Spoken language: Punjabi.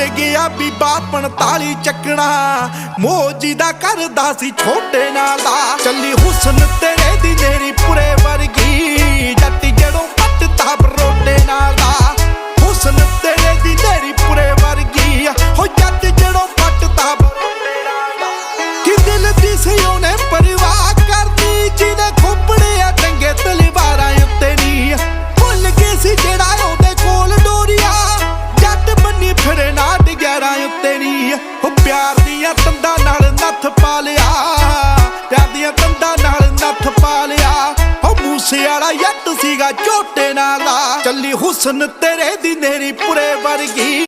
ਗਿਆ ਬੀਬਾ 45 ਚੱਕਣਾ। ਮੋਜੀ ਦਾ ਕਰਦਾ ਸੀ ਛੋਟੇ ਨਾਲ ਦਾ। ਚੱਲੀ ਹੁਸਨ ਤੇਰੇ ਦੀ ਨੇਰੀ ਪੁਰੇ ਵਰਗੀ। ਜੱਟ ਜੜੋਂ ਪੱਟਦਾ ਬਰੋਟੇ ਨਾਲ ਦਾ। ਹੁਸਨ ਤੇਰੇ ਦੀ ਨੇਰੀ ਪੁਰੇ ਵਰਗੀ। ਹੋ ਜੱਟ ਜੜੋਂ ਪੱਟਦਾ ਬਰੋਟੇ ਨਾਲ ਦਾ। ਕਿ ਦਿਲ ਦੀ ਸੀ ਉਹਨੇ ਪਰਵਾਹ ਕਰਦੀ, ਜਿਹਨੇ ਖੋਪੜੇ ਆ ਟੰਗੇ ਤਲਵਾਰਾਂ ਉੱਤੇ ਨਹੀਂ ਭੁੱਲ ਗਈ ਸੀ ਜਿਹੜਾ ਉਹਦੇ ਕੋਲ ਡੋਰੀਆ। ਜੱਟ ਬੰਨੀ ਫਿਰੇ ਉੱਤੇ ਨਹੀਂ ਉਹ ਪਿਆਰ ਦੀਆਂ ਤੰਦਾਂ ਨਾਲ ਨੱਥ ਪਾ ਲਿਆ। ਪਿਆਰ ਦੀਆਂ ਤੰਦਾਂ ਨਾਲ ਨੱਥ ਪਾ ਲਿਆ। ਉਹ ਮੂਸੇ ਵਾਲਾ ਜੱਟ ਸੀਗਾ ਝੋਟੇ ਨਾਲ ਦਾ ਚੱਲੀ ਹੁਸਨ ਤੇਰੇ ਦੀ ਨੇਰੀ ਪੁਰੇ ਵਰਗੀ।